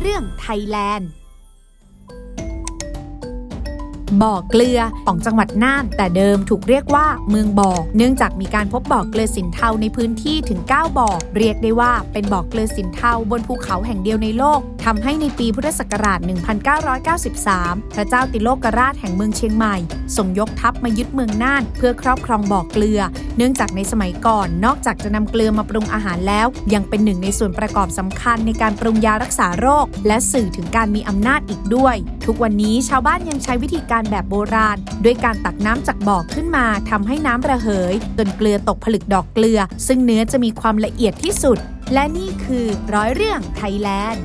เรื่องไทยแลนด์ บ่อเกลือของจังหวัดน่าน แต่เดิมถูกเรียกว่าเมืองบ่อ เนื่องจากมีการพบบ่อเกลือสินเทาในพื้นที่ถึง 9 บ่อ เรียกได้ว่าเป็นบ่อเกลือสินเทาบนภูเขาแห่งเดียวในโลกทำให้ในปีพุทธศักราช 1993 พระเจ้าติโลกราชแห่งเมืองเชียงใหม่ส่งยกทัพมายึดเมืองน่าน เพื่อครอบครองบ่อเกลือ เนื่องจากในสมัยก่อน นอกจากจะนำเกลือมาปรุงอาหารแล้ว ยังเป็นหนึ่งในส่วนประกอบสำคัญในการปรุงยารักษาโรค และสื่อถึงการมีอำนาจอีกด้วย ทุกวันนี้ชาวบ้านยังใช้วิธีการการแบบโบราณ ด้วยการตักน้ำจากบ่อขึ้นมาทำให้น้ำระเหย จนเกลือตกผลึกดอกเกลือ ซึ่งเนื้อจะมีความละเอียดที่สุด และนี่คือร้อยเรื่องไทยแลนด์